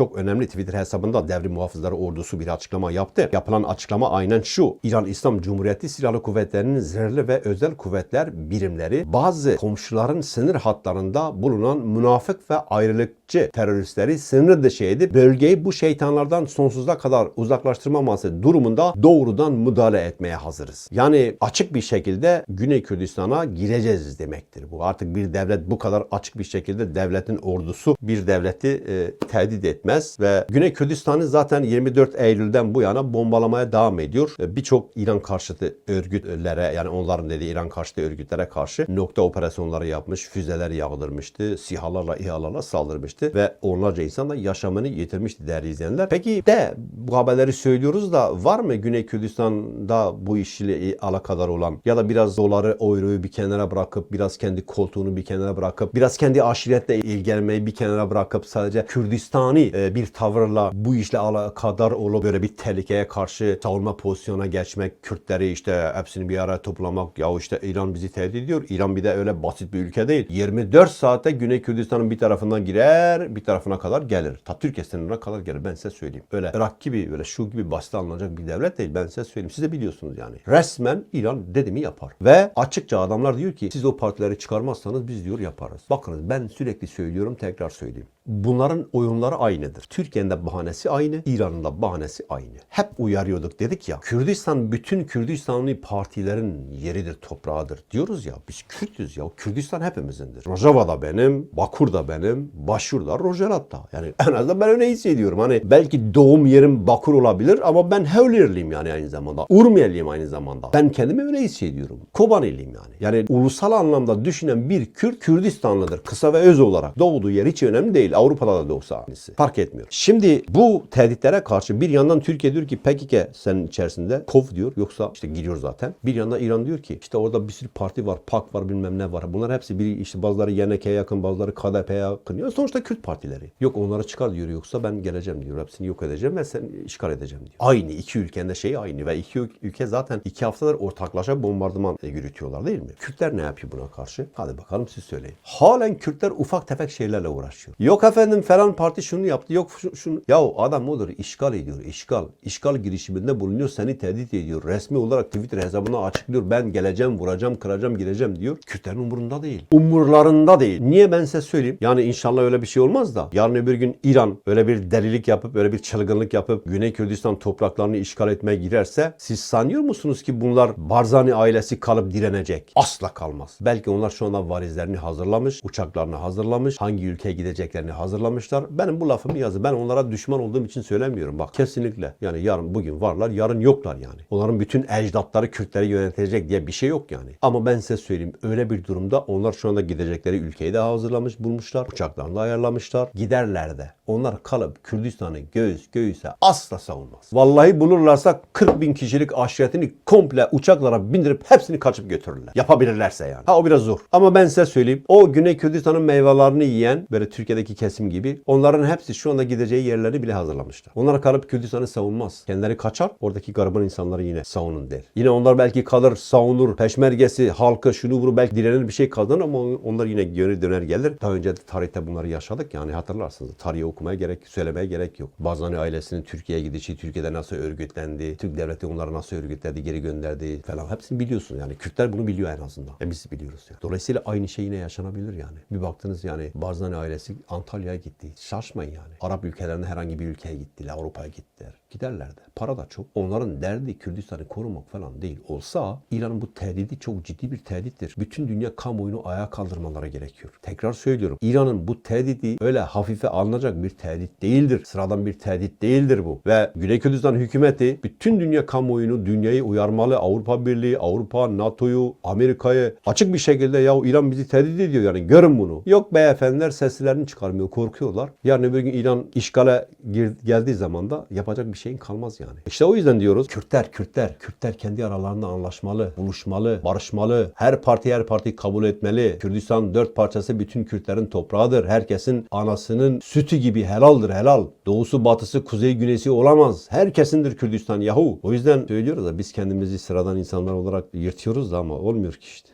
Çok önemli Twitter hesabında devrim muhafızları ordusu bir açıklama yaptı. Yapılan açıklama aynen şu. İran İslam Cumhuriyeti Silahlı Kuvvetleri'nin zırhlı ve özel kuvvetler birimleri bazı komşuların sınır hatlarında bulunan münafık ve ayrılıkçı teröristleri sınır dışı edip bölgeyi bu şeytanlardan sonsuza kadar uzaklaştırmaması durumunda doğrudan müdahale etmeye hazırız. Yani açık bir şekilde Güney Kürdistan'a gireceğiz demektir bu. Artık bir devlet bu kadar açık bir şekilde devletin ordusu bir devleti e, tehdit etmez ve Güney Kürdistan'ı zaten 24 Eylül'den bu yana bombalamaya devam ediyor. E, Birçok İran karşıtı örgütlere yani onların dediği İran karşıtı örgütlere karşı nokta operasyonları yapmış, füzeler yağdırmıştı, sihalarla, İHA'larla saldırmıştı ve onlarca insan da yaşamını yitirmişti değerli izleyenler. Peki de bu haberleri söylüyoruz da var mı Güney Kürdistan'da bu işle alakadar olan ya da biraz doları, euroyu bir kenara bırakıp biraz kendi koltuğunu bir kenara bırakıp biraz kendi aşiretle ilgilenmeyi bir kenara bırakıp sadece Kürdistani e, bir tavırla bu işle alakadar olup böyle bir tehlikeye karşı savunma pozisyona geçmek, Kürtleri işte hepsini bir araya toplamak ya işte İran bizi tehdit ediyor. İran bir de öyle basit bir ülke değil. 24 saatte Güney Kürdistan'ın bir tarafından girer, bir tarafına kadar gelir. Ta Türkiye sınırına kadar gelir. Ben size söyleyeyim. Öyle Irak gibi, böyle şu gibi basit alınacak bir devlet değil. Ben size söyleyeyim. Siz de biliyorsunuz yani. Resmen İran dediğimi yapar. Ve açıkça adamlar diyor ki siz o partileri çıkarmazsanız biz diyor yaparız. Bakınız ben sürekli söylüyorum tekrar söyleyeyim. Bunların oyunları aynıdır. Türkiye'nin de bahanesi aynı, İran'ın da bahanesi aynı. Hep uyarıyorduk dedik ya. Kürdistan bütün Kürdistanlı partilerin yeridir, toprağıdır diyoruz ya. Biz Kürtüz ya. Kürdistan hepimizindir. Rojava da benim, Bakur da benim, Başur da, Rojalat da. Yani en azından ben öyle hissediyorum. Hani belki doğum yerim Bakur olabilir ama ben Hevlirliyim yani aynı zamanda. Urmiyeliyim aynı zamanda. Ben kendimi öyle hissediyorum. Kobaniliyim yani. Yani ulusal anlamda düşünen bir Kürt Kürdistanlıdır. Kısa ve öz olarak. Doğduğu yer hiç önemli değil. Avrupa'da da doğsa aynısı. Etmiyor. Şimdi bu tehditlere karşı bir yandan Türkiye diyor ki PKK senin içerisinde kov diyor. Yoksa işte giriyor zaten. Bir yandan İran diyor ki işte orada bir sürü parti var. PAK var bilmem ne var. Bunlar hepsi bir işte bazıları YNK'ye yakın bazıları KDP'ye yakın. Ya sonuçta Kürt partileri. Yok onları çıkar diyor yoksa ben geleceğim diyor. Hepsini yok edeceğim ve sen işgal edeceğim diyor. Aynı iki ülkenin de şeyi aynı ve iki ülke zaten iki haftadır ortaklaşa bombardıman e, yürütüyorlar değil mi? Kürtler ne yapıyor buna karşı? Hadi bakalım siz söyleyin. Halen Kürtler ufak tefek şeylerle uğraşıyor. Yok efendim falan parti şunu yaptı. Yok şu- şunu. Ya adam odur işgal ediyor. işgal. İşgal girişiminde bulunuyor. Seni tehdit ediyor. Resmi olarak Twitter hesabına açıklıyor. Ben geleceğim, vuracağım, kıracağım, gireceğim diyor. Kürtlerin umurunda değil. Umurlarında değil. Niye ben size söyleyeyim? Yani inşallah öyle bir şey olmaz da. Yarın öbür gün İran öyle bir delilik yapıp, öyle bir çılgınlık yapıp Güney Kürdistan topraklarını işgal etmeye girerse siz sanıyor musunuz ki bunlar Barzani ailesi kalıp direnecek? Asla kalmaz. Belki onlar şu anda varizlerini hazırlamış, uçaklarını hazırlamış, hangi ülkeye gideceklerini hazırlamışlar. Benim bu lafımı yazın. Ben onlara düşman olduğum için söylemiyorum. Bak kesinlikle. Yani yarın bugün varlar, yarın yoklar yani. Onların bütün ecdatları Kürtleri yönetecek diye bir şey yok yani. Ama ben size söyleyeyim öyle bir durumda onlar şu anda gidecekleri ülkeyi de hazırlamış bulmuşlar. Uçaklarını da ayarlamışlar. Giderler de. Onlar kalıp Kürdistan'ı göğüs göğüse asla savunmaz. Vallahi bulurlarsa 40 bin kişilik aşiretini komple uçaklara bindirip hepsini kaçıp götürürler. Yapabilirlerse yani. Ha o biraz zor. Ama ben size söyleyeyim. O Güney Kürdistan'ın meyvelerini yiyen böyle Türkiye'deki kesim gibi onların hepsi şu anda gideceği yerleri bile hazırlamışlar. Onlar kalıp Kürdistan'ı savunmaz. Kendileri kaçar. Oradaki gariban insanları yine savunun der. Yine onlar belki kalır savunur. Peşmergesi, halkı şunu vurur belki direnir bir şey kazanır ama onlar yine geri döner gelir. Daha önce de tarihte bunları yaşadık yani hatırlarsınız. Tarihi okumaya gerek, söylemeye gerek yok. Bazani ailesinin Türkiye'ye gidişi, Türkiye'de nasıl örgütlendi, Türk devleti onları nasıl örgütledi, geri gönderdi falan. Hepsini biliyorsunuz yani. Kürtler bunu biliyor en azından. E biz biliyoruz yani. Dolayısıyla aynı şey yine yaşanabilir yani. Bir baktınız yani Barzani ailesi Antalya'ya gitti. Şaşmayın yani. Arap ülkelerine herhangi bir ülkeye gittiler, Avrupa'ya gittiler. Giderler de. Para da çok. Onların derdi Kürdistan'ı korumak falan değil. Olsa İran'ın bu tehdidi çok ciddi bir tehdittir. Bütün dünya kamuoyunu ayağa kaldırmaları gerekiyor. Tekrar söylüyorum. İran'ın bu tehdidi öyle hafife alınacak bir tehdit değildir. Sıradan bir tehdit değildir bu. Ve Güney Kürdistan hükümeti bütün dünya kamuoyunu, dünyayı uyarmalı. Avrupa Birliği, Avrupa, NATO'yu, Amerika'yı açık bir şekilde ya İran bizi tehdit ediyor yani görün bunu. Yok beyefendiler seslerini çıkarmıyor, korkuyorlar. Yarın öbür gün İran işgale gir- geldiği zaman da yapacak bir şeyin kalmaz yani. İşte o yüzden diyoruz Kürtler, Kürtler, Kürtler kendi aralarında anlaşmalı, buluşmalı, barışmalı. Her parti her parti kabul etmeli. Kürdistan dört parçası bütün Kürtlerin toprağıdır. Herkesin anasının sütü gibi helaldir helal. Doğusu, batısı, kuzey, güneysi olamaz. Herkesindir Kürdistan yahu. O yüzden söylüyoruz da biz kendimizi sıradan insanlar olarak yırtıyoruz da ama olmuyor ki işte.